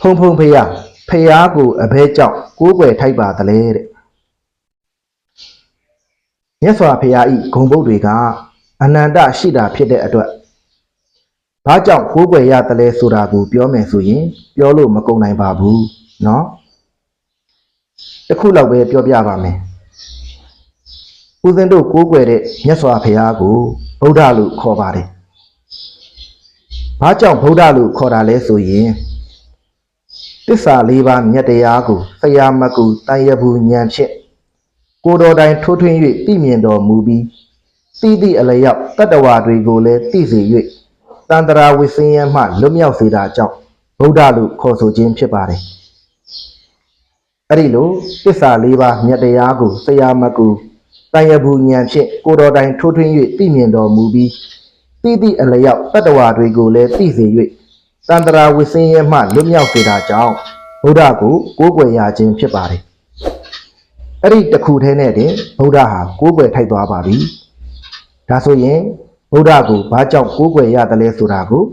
ဖုံဖုံဖေယဖေယားကိုအဘဲကြောင့်ကိုးကွယ်ထိုက်ပါသလဲတဲ့မြတ်စွာဘုရားဤဂုံဘုတ်တွေကအနန္တရှိတာဖြစ်တဲ့အတွက်ဘာကြောင့်ကိုးကွယ်ရသလဲဆိုတာကိုပြောမယ်ဆိုရင် ပြောလို့မကုန်နိုင်ပါဘူးเนาะတစ်ခုလောက်ပဲပြောပြပါမယ်ဦးဇင်းတို့ကိုးကွယ်တဲ့မြတ်စွာဘုရားကိုဗုဒ္ဓလို့ခေါ်ပါတယ်ဘာကြောင့်ဗုဒ္ဓလို့ခေါ်တာလဲဆိုရင် တစ္ဆာလေးပါးမြတ်တရားကိုဆရာမကူတန်ရဘူးဉာဏ်ဖြင့်ကိုယ်တော်တိုင်ထိုးထွင်း၍သိမြင်တော်မူပြီးသိသည့်အလျောက်တတ္တဝါတွေကိုလည်းသိစေ၍တန်တရာဝိစင်းရမှလွတ်မြောက်စေတာကြောင့်ဗုဒ္ဓလို့ခေါ်ဆိုခြင်းဖြစ်ပါတယ်။အဲ့ဒီလိုတစ္ဆာလေးပါးမြတ်တရားကိုဆရာမကူတန်ရဘူးဉာဏ်ဖြင့်ကိုယ်တော်တိုင်ထိုးထွင်း၍သိမြင်တော်မူပြီးသိသည့်အလျောက်တတ္တဝါတွေကိုလည်းသိစေ၍ တန်တရာဝိစင်းရမှလွတ်မြောက်စေတာကြောင့်ဗုဒ္ဓကိုကိုးကွယ်ရခြင်းဖြစ်ပါတယ်။အဲ့ဒီတစ်ခုတည်းနဲ့တင်ဗုဒ္ဓဟာကိုးကွယ်ထိုက်သွားပါပြီ။ဒါဆိုရင်ဗုဒ္ဓကိုဘာကြောင့်ကိုးကွယ်ရတယ်လဲဆိုတာကို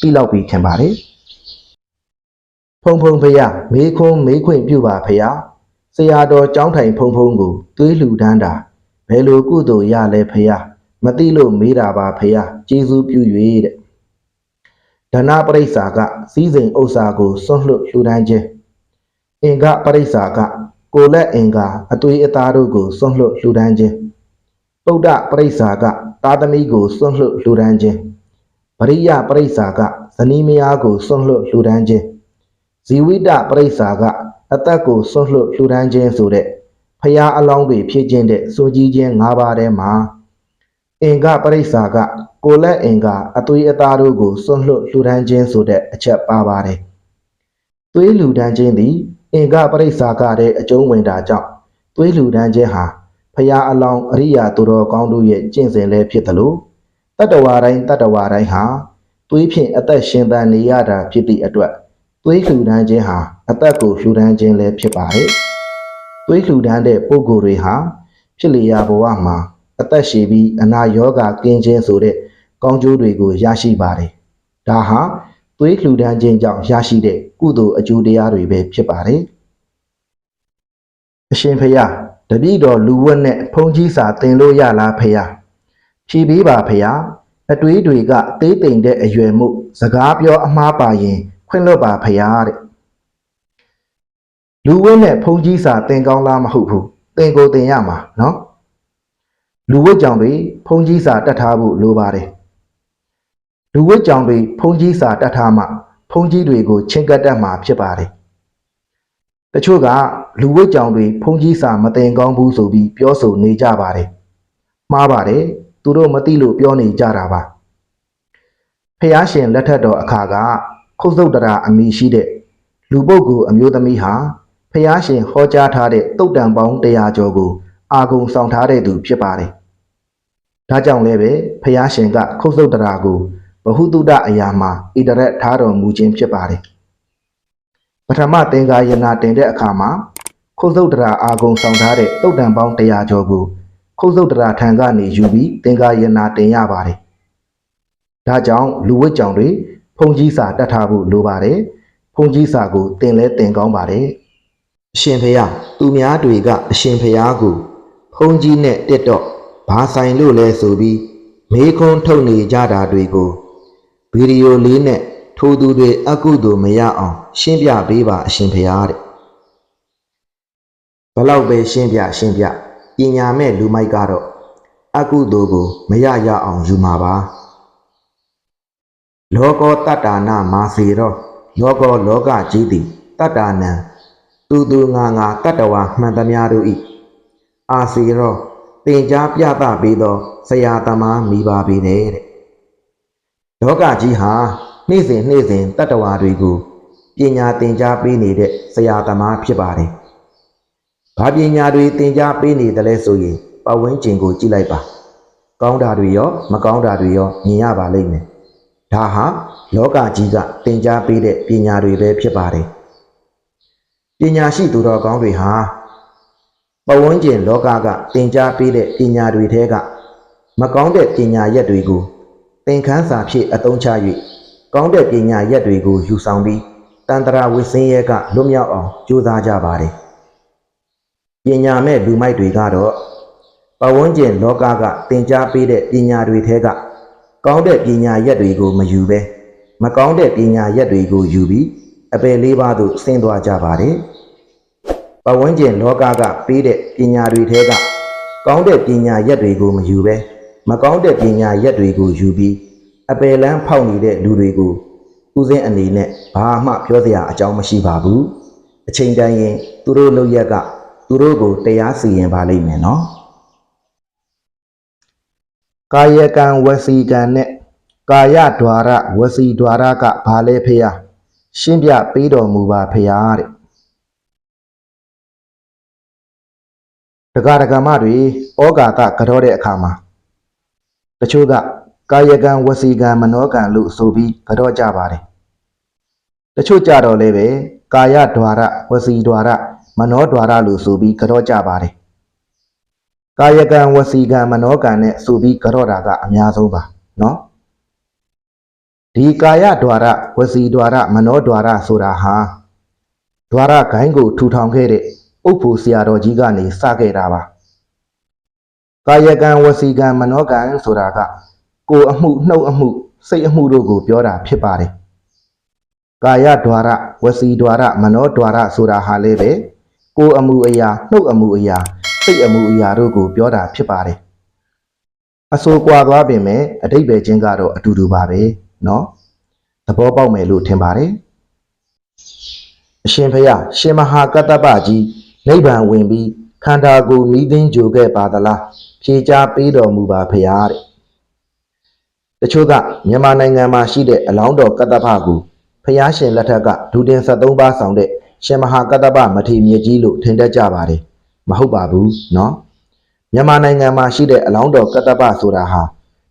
သိလောက်ပြီးထင်ပါတယ်။ဖုံဖုံဖရာမေခွန်းမေခွင့်ပြုပါဖရာဆရာတော်ကျောင်းထိုင်ဖုံဖုံကိုသွေးလှူဒန်းတာဘယ်လိုကုသိုလ်ရလဲဖရာမသိလို့မေးတာပါဖရာကျေးဇူးပြု၍တဲ့ ဒဏပရိစ္ဆာကစည်းစိမ်ဥစ္စာကိုစွန့်လွတ်လှူဒန်းခြင်းအင်္ဂပရိစ္ဆာကကိုယ်လက်အင်္ဂါအသွေးအသားတို့ကိုစွန့်လွတ်လှူဒန်းခြင်းပုဒ္ဒပရိစ္ဆာကသာသမီကိုစွန့်လွတ်လှူဒန်းခြင်းပရိယပရိစ္ဆာကဇနီးမယားကိုစွန့်လွတ်လှူဒန်းခြင်းဇီဝိတပရိစ္ဆာကအသက်ကိုစွန့်လွတ်လှူဒန်းခြင်းဆိုတဲ့ဖရာအလောင်းတွေဖြစ်ခြင်းတဲ့စိုးကြီးခြင်း၅ပါးထဲမှာ အင်္ဂပရိစ္ဆာကကိုယ်လက်အင်္ဂါအသွေးအသားတို့ကိုစွန့်လွတ်လှူဒန်းခြင်းဆိုတဲ့အချက်ပါပါတယ်။သွေးလှူဒန်းခြင်းသည်အင်္ဂပရိစ္ဆာကတဲ့အကျုံးဝင်တာကြောင့်သွေးလှူဒန်းခြင်းဟာဖရာအလောင်းအရိယာသူတော်ကောင်းတို့ရဲ့ကျင့်စဉ်လည်းဖြစ်သလိုတတ္တဝါတိုင်းတတ္တဝါတိုင်းဟာသွေးဖြင့်အသက်ရှင်သန်နေရတာဖြစ်သည့်အတွက်သွေးလှူဒန်းခြင်းဟာအသက်ကိုလှူဒန်းခြင်းလည်းဖြစ်ပါတယ်။သွေးလှူဒန်းတဲ့ပုဂ္ဂိုလ်တွေဟာဖြစ်လျာဘဝမှာ အသက်ရှည်ပြီးအနာရောဂါကင်းခြင်းဆိုတဲ့ကောင်းကျိုးတွေကိုရရှိပါတယ်။ဒါဟာသွေးလှူဒန်းခြင်းကြောင့်ရရှိတဲ့ကုသိုလ်အကျိုးတရားတွေပဲဖြစ်ပါတယ်။အရှင်ဖယားတပည့်တော်လူဝက်နဲ့ဖုန်ကြီးစာတင်လို့ရလားဖယား။ဖြီးပေးပါဖယား။အတွေးတွေကသေးတိမ်တဲ့အရွယ်မှုစကားပြောအမှားပါရင်ခွင့်လွတ်ပါဖယားတဲ့။လူဝက်နဲ့ဖုန်ကြီးစာတင်ကောင်းလားမဟုတ်ဘူး။တင်ကိုတင်ရမှာနော်။ လူဝတ်ကြောင်တွေဖုန်ကြီးစာတတ်ထားဖို့လိုပါတယ်လူဝတ်ကြောင်တွေဖုန်ကြီးစာတတ်ထားမှဖုန်ကြီးတွေကိုချင်းကပ်တတ်မှာဖြစ်ပါတယ်တချို့ကလူဝတ်ကြောင်တွေဖုန်ကြီးစာမတင်ကောင်းဘူးဆိုပြီးပြောဆိုနေကြပါတယ်မှားပါတယ်သူတို့မသိလို့ပြောနေကြတာပါဖះရှင်လက်ထက်တော်အခါကခုတ်စုတ်တရာအမိရှိတဲ့လူပုဂ္ဂိုလ်အမျိုးသမီးဟာဖះရှင်ဟောကြားထားတဲ့တုတ်တံပေါင်း100ကျော်ကိုအာဂုံဆောင်ထားတဲ့သူဖြစ်ပါတယ်။ ဒါကြောင့်လည်းပဲဖျားရှင်ကခုတ်ဆုတ်တရာကိုဘဟုတုတအရာမှာဣတရက်ထားတော်မူခြင်းဖြစ်ပါတယ်။ပထမသင်္ကာယနာတင်တဲ့အခါမှာခုတ်ဆုတ်တရာအာဂုံဆောင်ထားတဲ့တုတ်တံပေါင်း100ကျော်ကိုခုတ်ဆုတ်တရာထံကနေယူပြီးသင်္ကာယနာတင်ရပါတယ်။ဒါကြောင့်လူဝတ်ကြောင်တွေဖုန်ကြီးစာတတ်ထားဖို့လိုပါတယ်။ဖုန်ကြီးစာကိုတင်လဲတင်ကောင်းပါတယ်။အရှင်ဖယားသူများတွေကအရှင်ဖယားကိုဖုံးကြီးနဲ့တက်တော့ ဘာဆိုင်လို့လဲဆိုပြီးမေးခွန်းထုတ်နေကြတာတွေကိုဗီဒီယိုလေးနဲ့ထိုသူတွေအကုသို့မရအောင် ရှင်းပြပေးပါအရှင်ဖယားတဲ့ဘလောက်ပဲရှင်းပြရှင်းပြပညာမဲ့လူမိုက်ကတော့အကုသို့ကိုမရရအောင်ယူမှာပါလောကောတတ္တာနာမာစီရောလောကောလောကကြီးသည်တတ္တာနံသူသူငါငါတတ္တဝါမှန်သမျှတို့ဤအာစီရော သင်ကြားပြသပေးသောဆရာသမားမိပါပေတဲ့လောကကြီးဟာနေ့စဉ်နေ့စဉ်တတ္တဝါတွေကိုပညာသင်ကြားပေးနေတဲ့ဆရာသမားဖြစ်ပါတယ်။ဘာပညာတွေသင်ကြားပေးနေတယ်လဲဆိုရင်ပဝန်းကျင်ကိုကြည့်လိုက်ပါ။ကောင်းတာတွေရောမကောင်းတာတွေရောမြင်ရပါလိမ့်မယ်။ဒါဟာလောကကြီးကသင်ကြားပေးတဲ့ပညာတွေပဲဖြစ်ပါတယ်။ပညာရှိသူတော်ကောင်းတွေဟာ ပဝန်းကျင်လောကကသင်ကြားပေးတဲ့ပညာတွေထဲကမကောင်းတဲ့ပညာရက်တွေကိုသင်ခန်းစာဖြင့်အသုံးချ၍ကောင်းတဲ့ပညာရက်တွေကိုယူဆောင်ပြီးတန်တရာဝိစင်းရဲကလွတ်မြောက်အောင်ကြိုးစားကြပါတယ်ပညာမဲ့လူမိုက်တွေကတော့ပဝန်းကျင်လောကကသင်ကြားပေးတဲ့ပညာတွေထဲကကောင်းတဲ့ပညာရက်တွေကိုမယူဘဲမကောင်းတဲ့ပညာရက်တွေကိုယူပြီးအပယ်လေးပါးသို့ဆင်းသွားကြပါတယ် ပဝန်းကျင်လောကကပေးတဲ့ပညာတွေထဲကကောင်းတဲ့ပညာရက်တွေကိုမယူဘဲမကောင်းတဲ့ပညာရက်တွေကိုယူပြီးအပယ်လန်းဖောက်နေတဲ့လူတွေကို ဦးစင်းအနေနဲ့ဘာမှပြောစရာအကြောင်းမရှိပါဘူးအချိန်တန်ရင်သူတို့လုပ်ရက်ကသူတို့ကိုတရားစီရင်ပါလိမ့်မယ်နော်ကာယကံဝစီကံနဲ့ကာယ द्वार ဝစီ द्वार ကဘာလဲဖေယရှင်းပြပေးတော်မူပါဖေယတဲ့ တက္ကရာကမတွေဩဃာတကြောတဲ့အခါမှာတချို့ကကာယကံဝစီကံမနောကံလို့ဆိုပြီးကြောကြပါတယ် တချို့ကြတော့လည်းပဲကာယ द्वार ဝစီ द्वार မနော द्वार လို့ဆိုပြီးကြောကြပါတယ်ကာယကံဝစီကံမနောကံနဲ့ဆိုပြီးကြောတာကအများဆုံးပါเนาะဒီကာယ द्वार ဝစီ द्वार မနော द्वार ဆိုတာဟာ द्वार ဂိုင်းကိုထူထောင်ခဲ့တဲ့ ဥပ္ပူဆရာတော်ကြီးကနေစခဲ့တာပါကာယကံဝစီကံမနောကံဆိုတာကကိုယ်အမှုနှုတ်အမှုစိတ်အမှုတို့ကိုပြောတာဖြစ်ပါတယ် ကာယ द्वार ဝစီ द्वार မနော द्वार ဆိုတာဟာလည်းပဲကိုယ်အမှုအရာနှုတ်အမှုအရာစိတ်အမှုအရာတို့ကိုပြောတာဖြစ်ပါတယ်အဆိုကွာသွားပင်မဲ့အတိတ်ပဲချင်းကတော့အတူတူပါပဲเนาะသဘောပေါက်မယ်လို့ထင်ပါတယ်အရှင်ဖျားရှင်မဟာကတ္တပကြီး နိဗ္ဗာန်ဝင်ပြီးခန္ဓာကိုယ်မိသိင်းကြိုခဲ့ပါသလားဖြေချပေးတော်မူပါဖျားတဲ့တချို့ကမြန်မာနိုင်ငံမှာရှိတဲ့အလောင်းတော်ကတ္တပကို ဖျားရှင်လက်ထက်ကဒူတင်73ပါးဆောင်တဲ့ရှင်မဟာကတ္တပမထေမြတ်ကြီးလို့ထင်တတ်ကြပါတယ်မဟုတ်ပါဘူးเนาะမြန်မာနိုင်ငံမှာရှိတဲ့အလောင်းတော်ကတ္တပဆိုတာဟာ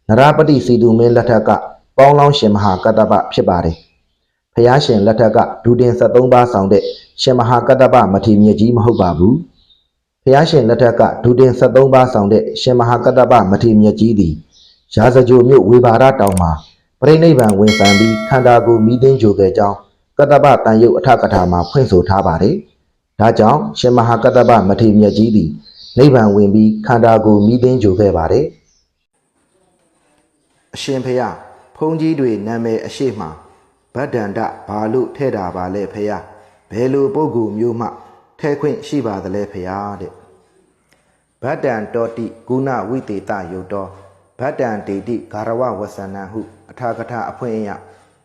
နရပတိစီတုမင်းလက်ထက်ကပေါင်းလောင်းရှင်မဟာကတ္တပဖြစ်ပါတယ်ဖျားရှင်လက်ထက်ကဒူတင်73ပါးဆောင်တဲ့ ရှင်မဟာကတ္တပမထေမြတ်ကြီးမဟုတ်ပါဘူးဖျားရှင်လက်ထက်ကဒူတင်73ပါးဆောင်တဲ့ရှင်မဟာကတ္တပမထေမြတ်ကြီးသည်ရာဇဂိုမြို့ဝေဘာရတောင်မှာပြိဋိဘံဝင်ဆံပြီးခန္ဓာကိုယ်မိသိင်းကြိုခဲ့ကြောင်းကတ္တပတန်ရုပ်အထကထာမှာဖွင့်ဆိုထားပါတယ်။ဒါကြောင့်ရှင်မဟာကတ္တပမထေမြတ်ကြီးသည်နိဗ္ဗာန်ဝင်ပြီးခန္ဓာကိုယ်မိသိင်းကြိုခဲ့ပါတယ်။အရှင်ဖျားဘုန်းကြီးတွေနာမည်အရှိမှဗဒ္ဒန္တဘာလို့ထဲ့တာပါလဲဖျား ဘယ်လိုပုဂ္ဂိုလ်မျိုးမှထဲခွင့်ရှိပါသလဲဖျားတဲ့ဗဒ္ဒံတောတိကုဏဝိတေတယုတ်တော်ဗဒ္ဒံတေတိဂါရဝဝဆန္နဟု အထာကထအဖွင့်အယ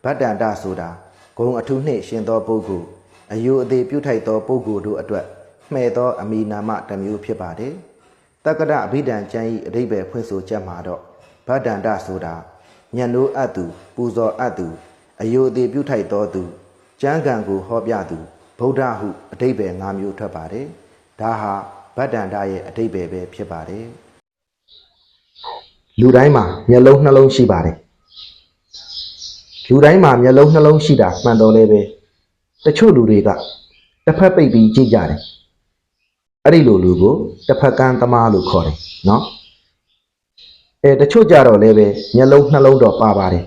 ဗဒ္ဒန္တဆိုတာဂုံအထုနှင့်ရှင်သောပုဂ္ဂိုလ်အယုအသေးပြုထိုက်သောပုဂ္ဂိုလ်တို့အတွက်မှဲ့သောအမိနာမတစ်မျိုးဖြစ်ပါတယ်တက္ကဒအဘိဓမ္ကျမ်းဤအဓိပ္ပာယ်ဖွင့်ဆိုချက်မှာတော့ဗဒ္ဒန္တဆိုတာညံနိုးအပ်သူ ပူဇော်အပ်သူ အယုအသေးပြုထိုက်သောသူကျမ်းဂန်ကိုဟောပြသူ ဗုဒ္ဓဟုအဓိပ္ပာယ်၅မျိုးထွက်ပါတယ်ဒါဟာဗဒ္ဒန္တရဲ့အဓိပ္ပာယ်ပဲဖြစ်ပါတယ်လူတိုင်းမှာမျက်လုံးနှလုံးရှိပါတယ်လူတိုင်းမှာမျက်လုံးနှလုံးရှိတာမှန်တော်လည်းပဲတချို့လူတွေကတစ်ဖက်ပိတ်ပြီးကြည့်ကြတယ်အဲ့ဒီလိုလူကိုတစ်ဖက်ကန်းသမားလို့ခေါ်တယ်နော်အဲတချို့ကြတော့လည်းပဲမျက်လုံးနှလုံးတော့ပါပါတယ်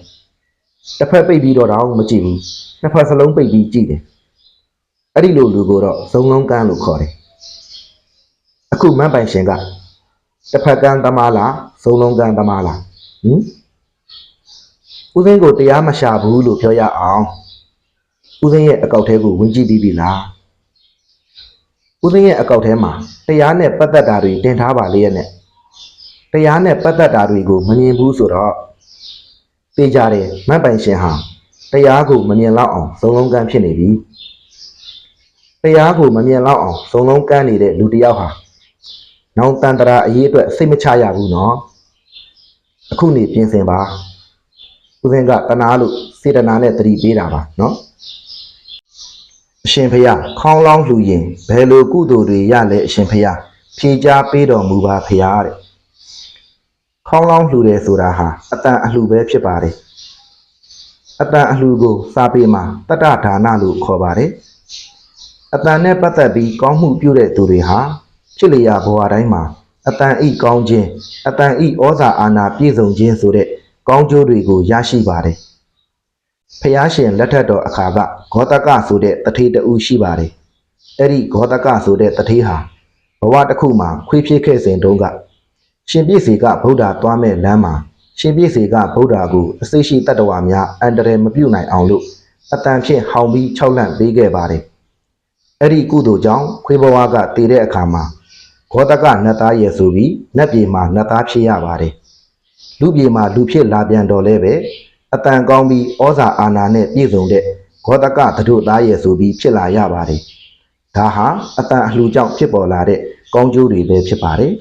တစ်ဖက်ပိတ်ပြီးတော့တော့မကြည့်ဘူးနှစ်ဖက်စလုံးပိတ်ပြီးကြည့်တယ် အဲ့ဒီလိုလူကိုတော့ဇုံလုံးကန်းလို့ခေါ်တယ်အခုမန်းပိုင်ရှင်ကတစ်ဖက်ကန်းသမားလားသုံးလုံးကန်းသမားလားဟင်ဦးစင်းကိုတရားမရှာဘူးလို့ပြောရအောင်ဦးစင်းရဲ့အကောက်ထဲကိုဝင်ကြည့်ပြီးပြီလားဦးစင်းရဲ့အကောက်ထဲမှာတရားနဲ့ပတ်သက်တာတွေတင်ထားပါလေရဲ့နဲ့တရားနဲ့ပတ်သက်တာတွေကိုမမြင်ဘူးဆိုတော့သိကြတယ်မတ်ပိုင်ရှင်ဟာတရားကိုမမြင်လောက်အောင်သုံးလုံးကန်းဖြစ်နေပြီ တရားကိုမမြင်လောက်အောင်သုံးလုံးကန်းနေတဲ့လူတစ်ယောက်ဟာနောင်တန်တရာအရေးအတွက်စိတ်မချရဘူးနော်အခုနေပြင်ဆင်ပါဦးဇင်းကတနာလို့စေတနာနဲ့တတိပေးတာပါနော်အရှင်ဖျားခေါင်းလောင်းလှူရင်ဘယ်လိုကုသိုလ်တွေရလဲအရှင်ဖျားဖြေကြားပေးတော်မူပါဖျားတဲ့ခေါင်းလောင်းလှူတယ်ဆိုတာဟာအတန်အလှူပဲဖြစ်ပါတယ်အတန်အလှူကိုစာပေမှာတတ္တဒါနလို့ခေါ်ပါတယ် အတန်နဲ့ပတ်သက်ပြီးကောင်းမှုပြုတဲ့သူတွေဟာဖြစ်လျာဘဝတိုင်းမှာအတန်ဤကောင်းခြင်းအတန်ဤဩဇာအာဏာပြည့်စုံခြင်းဆိုတဲ့ကောင်းကျိုးတွေကိုရရှိပါတယ်ဖျားရှင်လက်ထက်တော်အခါကဂေါတကဆိုတဲ့တထေးတူရှိပါတယ်အဲ့ဒီဂေါတကဆိုတဲ့တထေးဟာဘဝတစ်ခုမှာခွေးဖြစ်ခဲ့စဉ်တုန်းကရှင်ပြည့်စီကဗုဒ္ဓသွားမဲ့လမ်းမှာရှင်ပြည့်စီကဗုဒ္ဓကိုအစိရှိတတ္တဝါများအန္တရာယ်မပြုနိုင်အောင်လို့အတန်ဖြင့်ဟောင်ပြီး၆လန့်ပေးခဲ့ပါတယ် အဲ့ဒီကုသိုလ်ကြောင့်ခွေးဘဝကတည်တဲ့အခါမှာဂေါတကနတ်သားရဲ့ဆိုပြီးနတ်ပြည်မှာနတ်သားဖြစ်ရပါတယ်လူပြေမှာလူဖြစ်လာပြန်တော်လဲပဲအတန်ကောင်းပြီးဩဇာအာဏာနဲ့ပြည့်စုံတဲ့ဂေါတကသတို့သားရဲ့ဆိုပြီးဖြစ်လာရပါတယ်ဒါဟာအတန်အလှကြောင့်ဖြစ်ပေါ်လာတဲ့ကောင်းကျိုးတွေပဲဖြစ်ပါတယ်